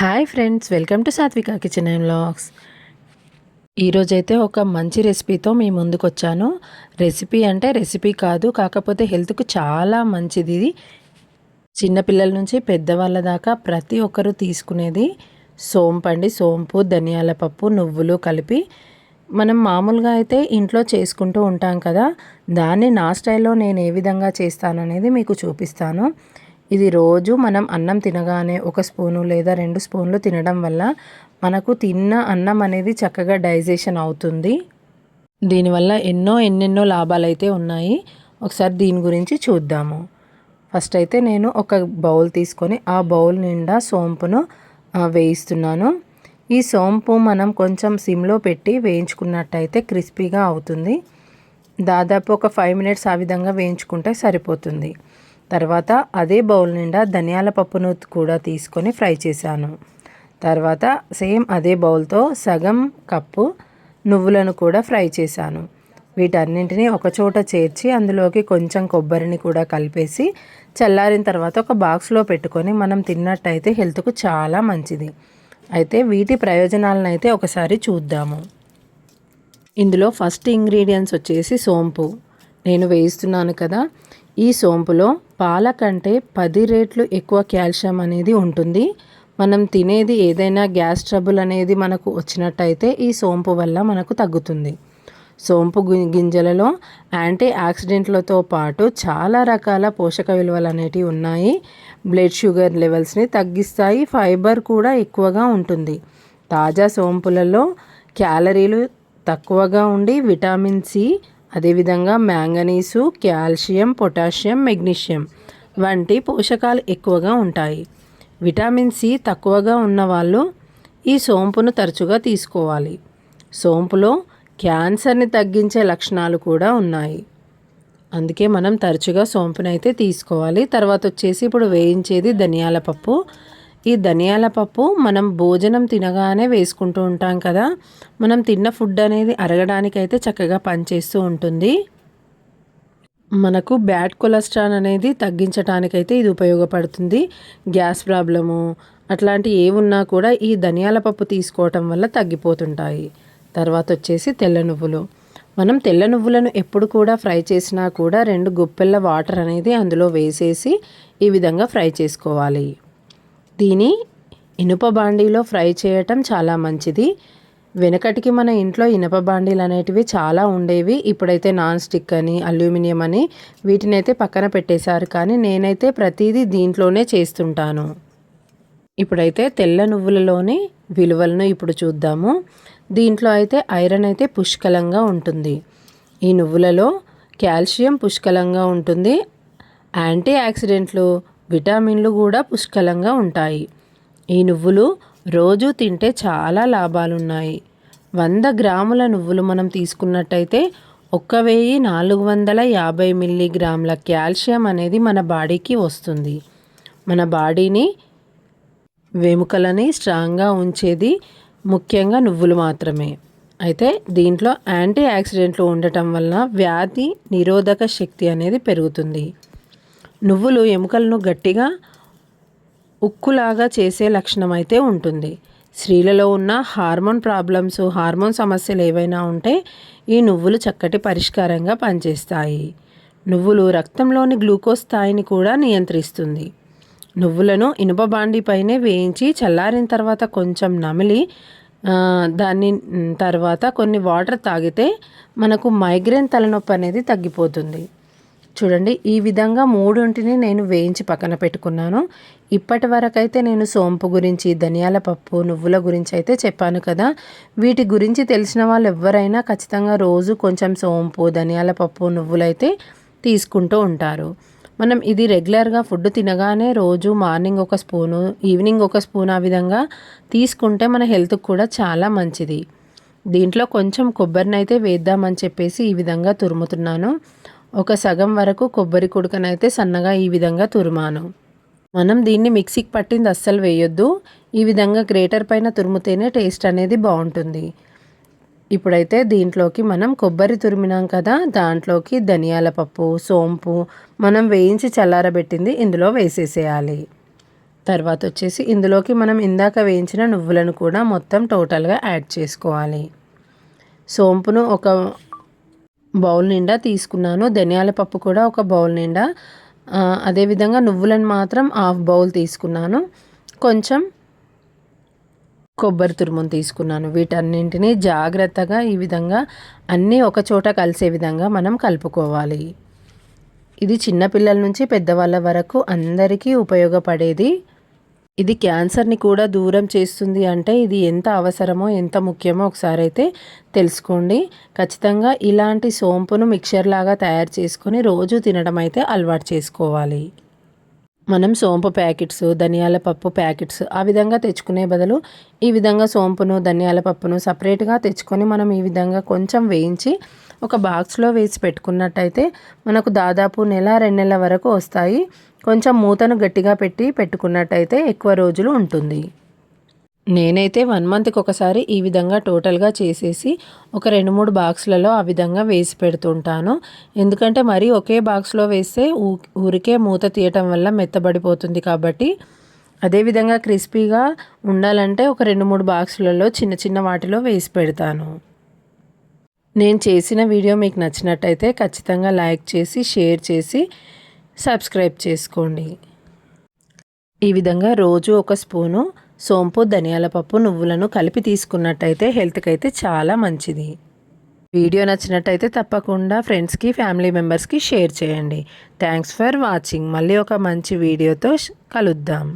Hi friends welcome to Satvika kitchen and vlogs ఈరోజైతే ఒక మంచి రెసిపీతో మీ ముందుకు వచ్చాను రెసిపీ అంటే రెసిపీ కాదు కాకపోతే హెల్త్కు చాలా మంచిది ఇది. చిన్నపిల్లల నుంచి పెద్దవాళ్ళ దాకా ప్రతి ఒక్కరూ తీసుకునేది సోంపండి సోంపు ధనియాల పప్పు నువ్వులు కలిపి మనం మామూలుగా అయితే ఇంట్లో చేసుకుంటూ ఉంటాం కదా. దాన్ని నా స్టైల్లో నేను ఏ విధంగా చేస్తాననేది మీకు చూపిస్తాను. ఇది రోజు మనం అన్నం తినగానే ఒక స్పూను లేదా రెండు స్పూన్లు తినడం వల్ల మనకు తిన్న అన్నం అనేది చక్కగా డైజెషన్ అవుతుంది. దీనివల్ల ఎన్నో ఎన్నెన్నో లాభాలు అయితే ఉన్నాయి. ఒకసారి దీని గురించి చూద్దాము. ఫస్ట్ అయితే నేను ఒక బౌల్ తీసుకొని ఆ బౌల్ నిండా సోంపును వేయిస్తున్నాను. ఈ సోంపు మనం కొంచెం సిమ్లో పెట్టి వేయించుకున్నట్టయితే క్రిస్పీగా అవుతుంది. దాదాపు ఒక ఫైవ్ మినిట్స్ ఆ విధంగా వేయించుకుంటే సరిపోతుంది. తర్వాత అదే బౌల్ నిండా ధనియాల పప్పును కూడా తీసుకొని ఫ్రై చేశాను. తర్వాత సేమ్ అదే బౌల్తో సగం కప్పు నువ్వులను కూడా ఫ్రై చేశాను. వీటన్నింటినీ ఒకచోట చేర్చి అందులోకి కొంచెం కొబ్బరిని కూడా కలిపేసి చల్లారిన తర్వాత ఒక బాక్స్లో పెట్టుకొని మనం తిన్నట్టయితే హెల్త్కు చాలా మంచిది. అయితే వీటి ప్రయోజనాలను అయితే ఒకసారి చూద్దాము. ఇందులో ఫస్ట్ ఇంగ్రీడియంట్స్ వచ్చేసి సోంపు. నేను వేయిస్తున్నాను కదా ఈ సోంపులో పాల కంటే పది రేట్లు ఎక్కువ కాల్షియం అనేది ఉంటుంది. మనం తినేది ఏదైనా గ్యాస్ ట్రబుల్ అనేది మనకు వచ్చినట్టయితే ఈ సోంపు వల్ల మనకు తగ్గుతుంది. సోంపు గింజలలో యాంటీ ఆక్సిడెంట్లతో పాటు చాలా రకాల పోషక విలువలు అనేటివి ఉన్నాయి. బ్లడ్ షుగర్ లెవెల్స్ని తగ్గిస్తాయి. ఫైబర్ కూడా ఎక్కువగా ఉంటుంది. తాజా సోంపులలో క్యాలరీలు తక్కువగా ఉండి విటమిన్ సి అదేవిధంగా మ్యాంగనీసు కాల్షియం పొటాషియం మెగ్నీషియం వంటి పోషకాలు ఎక్కువగా ఉంటాయి. విటమిన్ సి తక్కువగా ఉన్నవాళ్ళు ఈ సోంపును తరచుగా తీసుకోవాలి. సోంపులో క్యాన్సర్ని తగ్గించే లక్షణాలు కూడా ఉన్నాయి. అందుకే మనం తరచుగా సోంపునైతే తీసుకోవాలి. తర్వాత వచ్చేసి ఇప్పుడు వేయించేది ధనియాల పప్పు ఈ ధనియాల పప్పు మనం భోజనం తినగానే వేసుకుంటూ ఉంటాం కదా. మనం తిన్న ఫుడ్ అనేది అరగడానికైతే చక్కగా పనిచేస్తూ ఉంటుంది. మనకు బ్యాడ్ కొలెస్ట్రాల్ అనేది తగ్గించడానికైతే ఇది ఉపయోగపడుతుంది. గ్యాస్ ప్రాబ్లము అట్లాంటి ఏమున్నా కూడా ఈ ధనియాల పప్పు తీసుకోవటం వల్ల తగ్గిపోతుంటాయి. తర్వాత వచ్చేసి తెల్ల నువ్వులు. మనం తెల్ల నువ్వులను ఎప్పుడు కూడా ఫ్రై చేసినా కూడా రెండు గుప్పెళ్ళ వాటర్ అనేది అందులో వేసేసి ఈ విధంగా ఫ్రై చేసుకోవాలి. దీని ఇనుప బాండీలో ఫ్రై చేయటం చాలా మంచిది. వెనకటికి మన ఇంట్లో ఇనుప బాండీలు అనేటివి చాలా ఉండేవి. ఇప్పుడైతే నాన్ స్టిక్ అని అల్యూమినియం అని వీటిని అయితే పక్కన పెట్టేశారు కానీ నేనైతే ప్రతిదీ దీంట్లోనే చేస్తుంటాను. ఇప్పుడైతే తెల్ల నువ్వులలోని విలువలను ఇప్పుడు చూద్దాము. దీంట్లో అయితే ఐరన్ అయితే పుష్కలంగా ఉంటుంది. ఈ నువ్వులలో కాల్షియం పుష్కలంగా ఉంటుంది. యాంటీ ఆక్సిడెంట్లు విటమిన్లు కూడా పుష్కలంగా ఉంటాయి. ఈ నువ్వులు రోజు తింటే చాలా లాభాలున్నాయి. వంద గ్రాముల నువ్వులు మనం తీసుకున్నట్టయితే ఒక్క వెయ్యి నాలుగు వందల యాభై మిల్లీగ్రాముల కాల్షియం అనేది మన బాడీకి వస్తుంది. మన బాడీని వెముకలని స్ట్రాంగ్గా ఉంచేది ముఖ్యంగా నువ్వులు మాత్రమే. అయితే దీంట్లో యాంటీ ఆక్సిడెంట్లు ఉండటం వలన వ్యాధి నిరోధక శక్తి అనేది పెరుగుతుంది. నువ్వులు ఎముకలను గట్టిగా ఉక్కులాగా చేసే లక్షణం అయితే ఉంటుంది. స్త్రీలలో ఉన్న హార్మోన్ ప్రాబ్లమ్స్ హార్మోన్ సమస్యలు ఏవైనా ఉంటే ఈ నువ్వులు చక్కటి పరిష్కారంగా పనిచేస్తాయి. నువ్వులు రక్తంలోని గ్లూకోజ్ స్థాయిని కూడా నియంత్రిస్తుంది. నువ్వులను ఇనుప బాండిపైనే వేయించి చల్లారిన తర్వాత కొంచెం నమిలి దాన్ని తర్వాత కొన్ని వాటర్ తాగితే మనకు మైగ్రేన్ తలనొప్పి అనేది తగ్గిపోతుంది. చూడండి ఈ విధంగా మూడింటిని నేను వేయించి పక్కన పెట్టుకున్నాను. ఇప్పటి వరకైతే నేను సోంపు గురించి ధనియాల పప్పు నువ్వుల గురించి అయితే చెప్పాను కదా. వీటి గురించి తెలిసిన వాళ్ళు ఎవరైనా ఖచ్చితంగా రోజు కొంచెం సోంపు ధనియాల పప్పు నువ్వులైతే తీసుకుంటూ ఉంటారు. మనం ఇది రెగ్యులర్గా ఫుడ్ తినగానే రోజు మార్నింగ్ ఒక స్పూను ఈవినింగ్ ఒక స్పూన్ ఆ విధంగా తీసుకుంటే మన హెల్త్కి కూడా చాలా మంచిది. దీంట్లో కొంచెం కొబ్బరిని అయితే వేద్దామని చెప్పేసి ఈ విధంగా తురుముతున్నాను. ఒక సగం వరకు కొబ్బరి కుడుకనైతే సన్నగా ఈ విధంగా తురుమాను. మనం దీన్ని మిక్సీకి పట్టింది అస్సలు వేయొద్దు. ఈ విధంగా గ్రేటర్ పైన తురుముతేనే టేస్ట్ అనేది బాగుంటుంది. ఇప్పుడైతే దీంట్లోకి మనం కొబ్బరి తురిమినాం కదా దాంట్లోకి ధనియాల పప్పు సోంపు మనం వేయించి చల్లారబెట్టింది ఇందులో వేసేసేయాలి. తర్వాత వచ్చేసి ఇందులోకి మనం ఇందాక వేయించిన నువ్వులను కూడా మొత్తం టోటల్గా యాడ్ చేసుకోవాలి. సోంపును ఒక బౌల్ నిండా తీసుకున్నాను. ధనియాల పప్పు కూడా ఒక బౌల్ నిండా. అదేవిధంగా నువ్వులను మాత్రం హాఫ్ బౌల్ తీసుకున్నాను. కొంచెం కొబ్బరి తురుమును తీసుకున్నాను. వీటన్నింటినీ జాగ్రత్తగా ఈ విధంగా అన్నీ ఒక చోట కలిసే విధంగా మనం కలుపుకోవాలి. ఇది చిన్నపిల్లల నుంచి పెద్దవాళ్ళ వరకు అందరికీ ఉపయోగపడేది. ఇది క్యాన్సర్ని కూడా దూరం చేస్తుంది అంటే ఇది ఎంత అవసరమో ఎంత ముఖ్యమో ఒకసారి అయితే తెలుసుకోండి. ఖచ్చితంగా ఇలాంటి సోంపును మిక్చర్ లాగా తయారు చేసుకొని రోజు తినడం అయితే అలవాటు చేసుకోవాలి. మనం సోంపు ప్యాకెట్స్ ధనియాల పప్పు ప్యాకెట్స్ ఆ విధంగా తెచ్చుకునే బదులు ఈ విధంగా సోంపును ధనియాల పప్పును సపరేట్గా తెచ్చుకొని మనం ఈ విధంగా కొంచెం వేయించి ఒక బాక్స్లో వేసి పెట్టుకున్నట్టయితే మనకు దాదాపు నెల రెండు నెలల వరకు వస్తాయి. కొంచెం మూతను గట్టిగా పెట్టి పెట్టుకున్నట్టయితే ఎక్కువ రోజులు ఉంటుంది. నేనైతే వన్ మంత్కి ఒకసారి ఈ విధంగా టోటల్గా చేసేసి ఒక రెండు మూడు బాక్స్లలో ఆ విధంగా వేసి పెడుతుంటాను. ఎందుకంటే మరీ ఒకే బాక్స్లో వేస్తే ఊ- ఊరికే మూత తీయటం వల్ల మెత్తబడిపోతుంది కాబట్టి. అదేవిధంగా క్రిస్పీగా ఉండాలంటే ఒక రెండు మూడు బాక్సులలో చిన్న చిన్న వాటిలో వేసి పెడతాను. నేను చేసిన వీడియో మీకు నచ్చినట్టయితే ఖచ్చితంగా లైక్ చేసి షేర్ చేసి సబ్స్క్రైబ్ చేసుకోండి. ఈ విధంగా రోజు ఒక స్పూను సోంపు ధనియాల పప్పు నువ్వులను కలిపి తీసుకున్నట్టయితే హెల్త్కి అయితే చాలా మంచిది. వీడియో నచ్చినట్టయితే తప్పకుండా ఫ్రెండ్స్కి ఫ్యామిలీ మెంబర్స్కి షేర్ చేయండి. Thanks for watching. మళ్ళీ ఒక మంచి వీడియోతో కలుద్దాం.